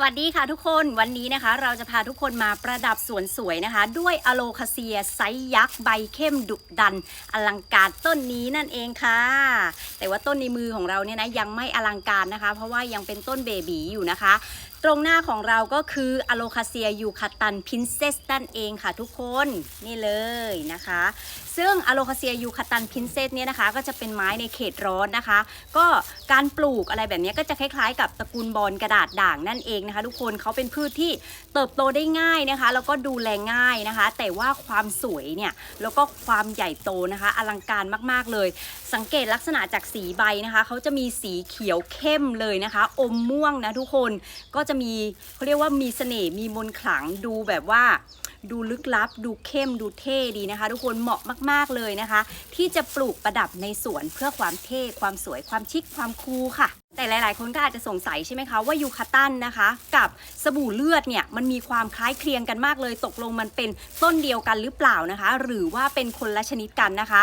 สวัสดีค่ะทุกคนวันนี้นะคะ เราจะพาทุกคนมาประดับสวนสวยนะคะ ด้วยอะโลคาเซียไซส์ยักษ์ใบเข้มดุดัน อลังการต้นนี้นั่นเองค่ะ แต่ว่าต้นในมือของเราเนี่ยนะยังไม่อลังการนะคะ เพราะว่ายังเป็นต้นเบบีอยู่นะคะ ตรงหน้าของเราก็คืออะโลคาเซียยูคาตันพินเซสนั่นเองค่ะทุกคนนี่เลยนะคะ ซึ่งอะโลคาเซียยูคาตันพินเซสเนี่ยนะคะ ก็จะเป็นไม้ในเขตร้อนนะคะ ก็การปลูกอะไรแบบนี้ก็จะคล้ายๆ กับตระกูลบอลกระดาษด่างนั่นเองนะคะ ทุกคนเขาเป็นพืชที่เติบโตได้ง่ายนะคะ แล้วก็ดูแลง่ายนะคะ แต่ว่าความสวยเนี่ยแล้วก็ความใหญ่โตนะคะ อลังการมากๆเลย สังเกตลักษณะจากสีใบนะคะเขาจะมีสีเขียวเข้มเลยนะคะ อมม่วงนะทุกคนก็จะมีเขาเรียกว่ามีเสน่ห์มีมนขลังดูแบบว่า ดูลึกลับ ดูเข้มดูเท่ดีนะคะ ทุกคนเหมาะมากๆเลยนะคะ ที่จะปลูกประดับในสวนเพื่อความเท่ความสวยความชิคความคูลค่ะ แต่หลาย ๆ คนก็อาจจะสงสัยใช่ไหมคะว่ายูคาตันนะคะ กับสบู่เลือดเนี่ยมันมีความคล้ายคลึงกันมากเลย ตกลงมันเป็นต้นเดียวกันหรือเปล่านะคะ หรือว่าเป็นคนละชนิดกันนะคะ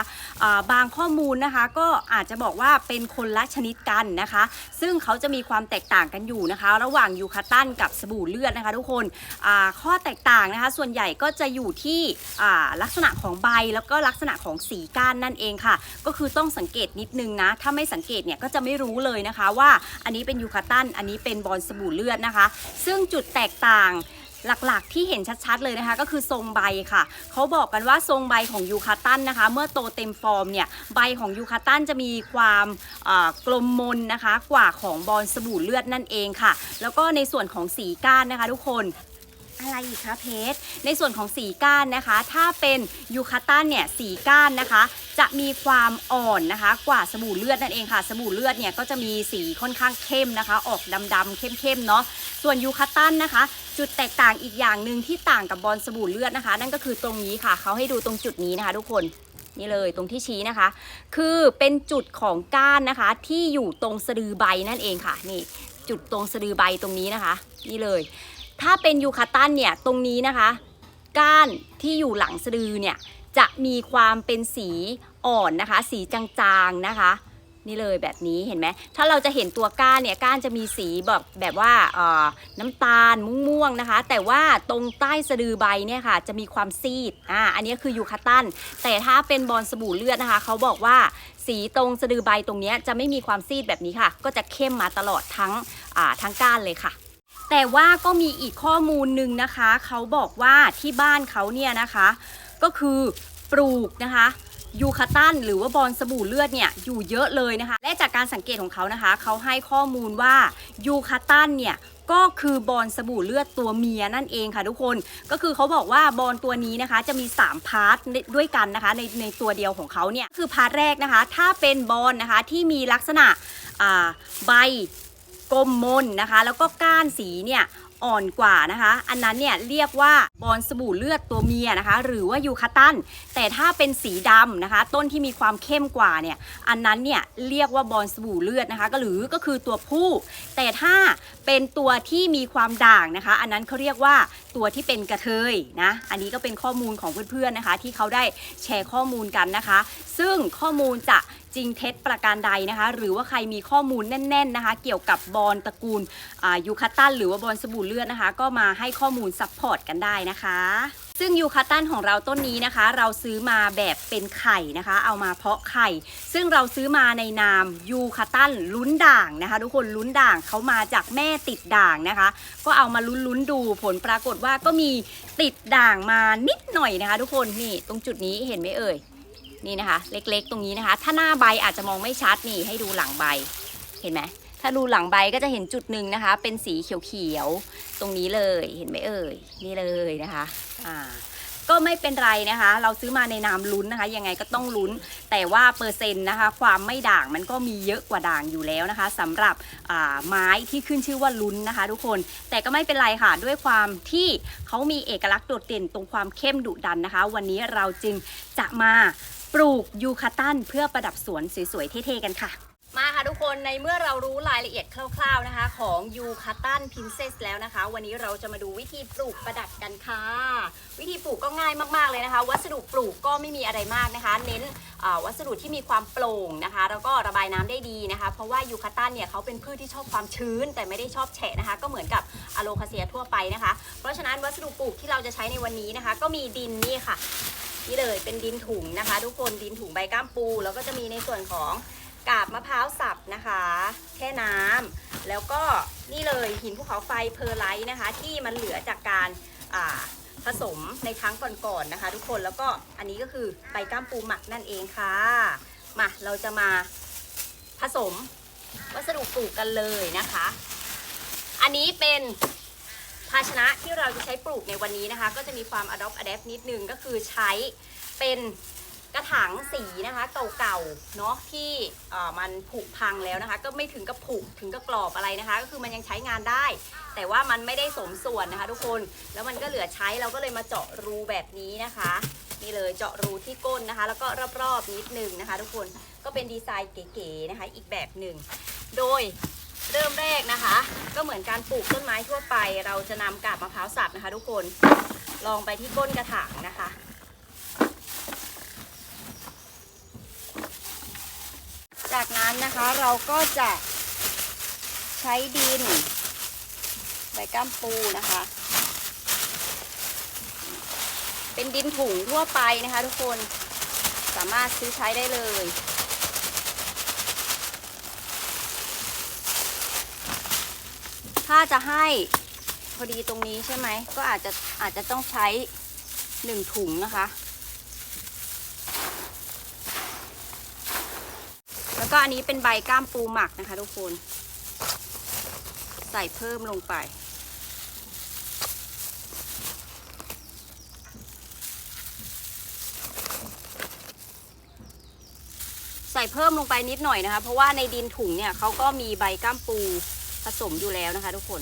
บางข้อมูลนะคะก็อาจจะบอกว่าเป็นคนละชนิดกันนะคะ ซึ่งเขาจะมีความแตกต่างกันอยู่นะคะ ระหว่างยูคาตันกับสบู่เลือดนะคะ ทุกคนข้อแตกต่างนะคะ ส่วนใหญ่ก็จะอยู่ที่ลักษณะของใบแล้วก็ลักษณะของสีก้านนั่นเองค่ะ ก็คือต้องสังเกตนิดนึงนะถ้าไม่สังเกตเนี่ยก็จะไม่รู้เลยนะคะว่าอันนี้เป็นยูคาตัน อันนี้เป็นบอลสบู่เลือดนะคะ ซึ่งจุดแตกต่างหลักๆ ที่เห็นชัดๆ เลยนะคะ ก็คือทรงใบค่ะ เขาบอกกันว่าทรงใบของยูคาตันนะคะ เมื่อโตเต็มฟอร์มเนี่ย ใบของยูคาตันจะมีความกลมมนนะคะ กว่าของบอลสบู่เลือดนั่นเองค่ะ แล้วก็ในส่วนของสีก้านนะคะ ทุกคน อะไรอีกคะเพชรในส่วนของสีก้านนะคะ ถ้าเป็นยูคาตันเนี่ยสีก้านนะคะ จะมีความอ่อนนะคะ กว่าสบู่เลือดนั่นเองค่ะ สบู่เลือดเนี่ยก็จะมีสีค่อนข้างเข้มนะคะ ออกดำๆเข้มๆเนาะส่วนยูคาตันนะคะ จุดแตกต่างอีกอย่างหนึ่งที่ต่างกับบอลสบู่เลือดนะคะ นั่นก็คือตรงนี้ค่ะเขาให้ดูตรงจุดนี้นะคะ ทุกคนนี่เลยตรงที่ชี้นะคะ คือเป็นจุดของก้านนะคะ ที่อยู่ตรงสะดือใบนั่นเองค่ะ นี่จุดตรงสะดือใบตรงนี้นะคะ นี่เลย ถ้าเป็นยูคาตันเนี่ยตรงนี้นะคะ ก้านที่อยู่หลังสะดือเนี่ยจะมีความเป็นสีอ่อนนะคะ สีจางๆนะคะ นี่เลยแบบนี้เห็นไหมถ้าเราจะเห็นตัวก้านเนี่ยก้านจะมีสีแบบแบบว่าเอ่อน้ำตาลม่วงๆนะคะ แต่ว่าตรงใต้สะดือใบเนี่ยค่ะ จะมีความซีดอ่าอันนี้คือยูคาตัน แต่ถ้าเป็นบอลสบู่เลือดนะคะ เขาบอกว่าสีตรงสะดือใบตรงนี้จะไม่มีความซีดแบบนี้ค่ะ ก็จะเข้มมาตลอดทั้งทั้งก้านเลยค่ะ แต่ว่าก็มีอีกข้อมูลหนึ่งนะคะ เขาบอกว่าที่บ้านเขาเนี่ยนะคะ ก็คือปลูกนะคะยูคาตันหรือว่าบอลสบู่เลือดเนี่ยอยู่เยอะเลยนะคะ และจากการสังเกตของเขานะคะ เขาให้ข้อมูลว่ายูคาตันเนี่ยก็คือบอลสบู่เลือดตัวเมียนั่นเองค่ะทุกคนก็คือเขาบอกว่าบอลตัวนี้นะคะจะมี 3 พาร์ทด้วยกันนะคะในในตัวเดียวของเขาเนี่ยคือพาร์ทแรกนะคะ ถ้าเป็นบอลนะคะที่มีลักษณะใบ กลมมนนะคะ แล้วก็ก้านสีเนี่ยอ่อนกว่านะคะ อันนั้นเนี่ยเรียกว่าบอลสบู่เลือดตัวเมียนะคะ หรือว่ายูคาตัน แต่ถ้าเป็นสีดำนะคะ ต้นที่มีความเข้มกว่าเนี่ย อันนั้นเนี่ยเรียกว่าบอลสบู่เลือดนะคะ ก็หรือก็คือตัวผู้ แต่ถ้าเป็นตัวที่มีความด่างนะคะ อันนั้นเขาเรียกว่าตัวที่เป็นกระเทยนะ อันนี้ก็เป็นข้อมูลของเพื่อนๆนะคะ ที่เขาได้แชร์ข้อมูลกันนะคะ ซึ่งข้อมูลจะ จริงเท็จประการใดนะคะ หรือว่าใครมีข้อมูลแน่น ๆนะคะ เกี่ยวกับบอลตระกูลยูคาตันหรือว่าบอลสบู่เลือดนะคะ ก็มาให้ข้อมูลซัพพอร์ตกันได้นะคะซึ่งยูคาตันของเราต้นนี้นะคะ เราซื้อมาแบบเป็นไข่นะคะ เอามาเพาะไข่ ซึ่งเราซื้อมาในนามยูคาตันลุ้นด่างนะคะ ทุกคนลุ้นด่างเขามาจากแม่ติดด่างนะคะ ก็เอามาลุ้นๆดูผลปรากฏว่าก็มีติดด่างมานิดหน่อยนะคะ ทุกคนนี่ตรงจุดนี้เห็นไหมเอ่ย นี่นะคะ เล็กๆ ตรงนี้นะคะ ถ้าหน้าใบอาจจะมองไม่ชัดนี่ให้ดูหลังใบ เห็นไหมถ้าดูหลังใบก็จะเห็นจุดหนึ่งนะคะ เป็นสีเขียวๆตรงนี้เลยเห็นไหมเอ่ยนี่เลยนะคะอ่าก็ไม่เป็นไรนะคะ เราซื้อมาในนามลุ้นนะคะ ยังไงก็ต้องลุ้น แต่ว่าเปอร์เซ็นต์นะคะ ความไม่ด่างมันก็มีเยอะกว่าด่างอยู่แล้วนะคะสำหรับไม้ที่ขึ้นชื่อว่าลุ้นนะคะ ทุกคนแต่ก็ไม่เป็นไรค่ะ ด้วยความที่เขามีเอกลักษณ์โดดเด่นตรงความเข้มดุดันนะคะ วันนี้เราจึงจะมา ปลูกยูคาตันเพื่อประดับสวนสวยๆเท่ๆกันค่ะ มาค่ะทุกคนในเมื่อเรารู้รายละเอียดคร่าวๆนะคะ ของยูคาตันพินเซสแล้วนะคะ วันนี้เราจะมาดูวิธีปลูกประดับกันค่ะ วิธีปลูกก็ง่ายมากๆเลยนะคะ วัสดุปลูกก็ไม่มีอะไรมากนะคะ เน้นวัสดุที่มีความโปร่งนะคะ แล้วก็ระบายน้ำได้ดีนะคะ เพราะว่ายูคาตันเนี่ยเขาเป็นพืชที่ชอบความชื้น แต่ไม่ได้ชอบแฉะนะคะ ก็เหมือนกับอะโลคาเซียทั่วไปนะคะ เพราะฉะนั้นวัสดุปลูกที่เราจะใช้ในวันนี้นะคะ ก็มีดินนี่ค่ะ นี่เลยเป็นดินถุงนะคะ ทุกคนดินถุงใบก้ามปู แล้วก็จะมีในส่วนของกาบมะพร้าวสับนะคะแช่น้ำแล้วก็นี่เลยหินภูเขาไฟเพอร์ไลท์นะคะ ที่มันเหลือจากการผสมในครั้งก่อนๆนะคะ ทุกคนแล้วก็อันนี้ก็คือใบก้ามปูหมักนั่นเองค่ะมาเราจะมาผสมวัสดุปลูกกันเลยนะคะ อันนี้เป็นาชนะที่เราจะใช้ปลูกในวันนี้นะคะ ก็จะมีความ adopt adapt นิดนึงก็คือใช้เป็นกระถางสีนะคะเก่าๆเนาะที่มันผุพังแล้วนะคะ ก็ไม่ถึงกับผุถึงกับกรอบอะไรนะคะ ก็คือมันยังใช้งานได้ แต่ว่ามันไม่ได้สมส่วนนะคะ ทุกคนแล้วมันก็เหลือใช้เราก็เลยมาเจาะรูแบบนี้นะคะนี่เลยเจาะรูที่ก้นนะคะ แล้วก็รอบๆนิดนึงนะคะ ทุกคนก็เป็นดีไซน์เก๋ๆนะคะ อีกแบบหนึ่งโดย เริ่มแรกนะคะ ก็เหมือนการปลูกต้นไม้ทั่วไป เราจะนำกาบมะพร้าวสับนะคะ ทุกคนลองไปที่ก้นกระถางนะคะ จากนั้นนะคะเราก็จะใช้ดินใบก้ามปูนะคะ เป็นดินถุงทั่วไปนะคะ ทุกคนสามารถซื้อใช้ได้เลย ถ้าจะให้พอดีตรงนี้ใช่ไหม ก็อาจจะอาจจะต้องใช้หนึ่งถุงนะคะ แล้วก็อันนี้เป็นใบก้ามปูหมักนะคะทุกคน ใส่เพิ่มลงไปใส่เพิ่มลงไปนิดหน่อยนะคะ เพราะว่าในดินถุงเนี่ยเขาก็มีใบก้ามปู ผสมอยู่แล้วนะคะ ทุกคน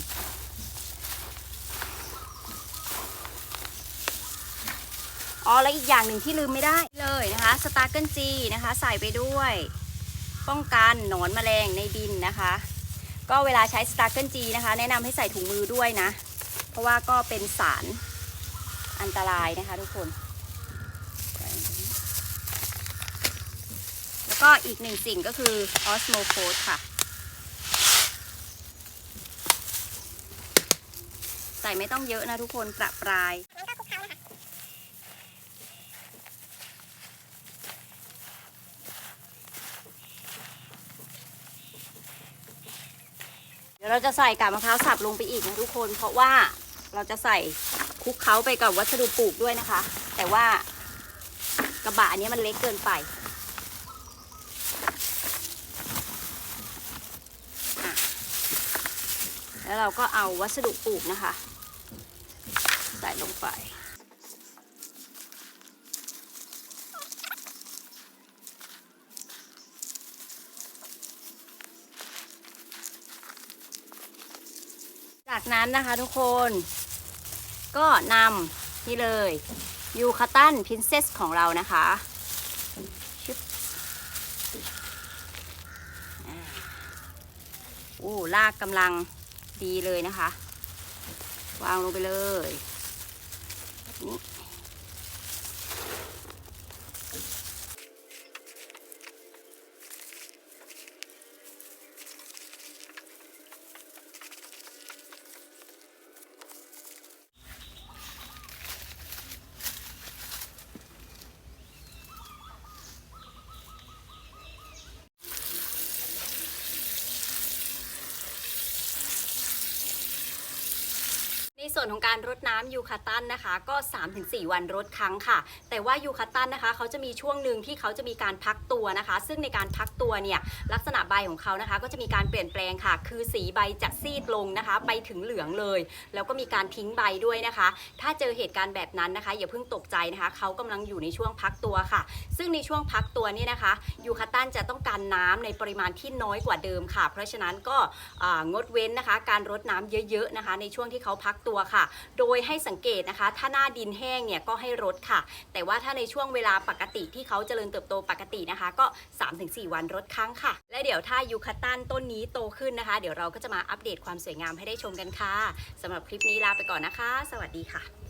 อ๋อแล้วอีกอย่างหนึ่งที่ลืมไม่ได้เลยนะคะสตาร์เกิลจีนะคะ ใส่ไปด้วย ป้องกันหนอนแมลงในดินนะคะ ก็เวลาใช้สตาร์เกิลจีนะคะ แนะนำให้ใส่ถุงมือด้วยนะ เพราะว่าก็เป็นสารอันตรายนะคะทุกคน แล้วก็อีกหนึ่งสิ่งก็คือออสโมโคสค่ะ ใส่ไม่ต้องเยอะนะทุกคนประปรายเดี๋ยวเราจะใส่กาบมะพร้าวสับลงไปอีกนะทุกคน เพราะว่าเราจะใส่คลุกเคล้าไปกับวัสดุปลูกด้วยนะคะ แต่ว่ากระบะอันนี้มันเล็กเกินไปแล้วเราก็เอาวัสดุปลูกนะคะ ส่ลงไป จากนั้นนะคะทุกคน ก็นำนี่เลยยูคาตันพินเซสของเรานะคะโอ้ลากกำลังดีเลยนะคะ วางลงไปเลย แในส่วนของการรดน้ำยูคาตันนะคะ ก็ 3-4 วันรดครั้งค่ะ แต่ว่ายูคาตันนะคะเขาจะมีช่วงหนึ่งที่เขาจะมีการพักตัวนะคะ ซึ่งในการพักตัวเนี่ยลักษณะใบของเขานะคะ ก็จะมีการเปลี่ยนแปลงค่ะ คือสีใบจะซีดลงนะคะ ไปถึงเหลืองเลย แล้วก็มีการทิ้งใบด้วยนะคะ ถ้าเจอเหตุการณ์แบบนั้นนะคะ อย่าเพิ่งตกใจนะคะเขากำลังอยู่ในช่วงพักตัวค่ะ ซึ่งในช่วงพักตัวนี่นะคะยูคาตันจะต้องการน้ำในปริมาณที่น้อยกว่าเดิมค่ะ เพราะฉะนั้นก็งดเว้นนะคะ การรดน้ำเยอะ ๆนะคะ ในช่วงที่เขาพักตัวตัวค่ะ โดยให้สังเกตนะคะ ถ้าหน้าดินแห้งเนี่ยก็ให้รดค่ะ แต่ว่าถ้าในช่วงเวลาปกติที่เขาเจริญเติบโตปกตินะคะ ก็ 3-4 วันรดครั้งค่ะ และเดี๋ยวถ้ายูคาตันต้นนี้โตขึ้นนะคะ เดี๋ยวเราก็จะมาอัปเดตความสวยงามให้ได้ชมกันค่ะสำหรับคลิปนี้ลาไปก่อนนะคะ สวัสดีค่ะ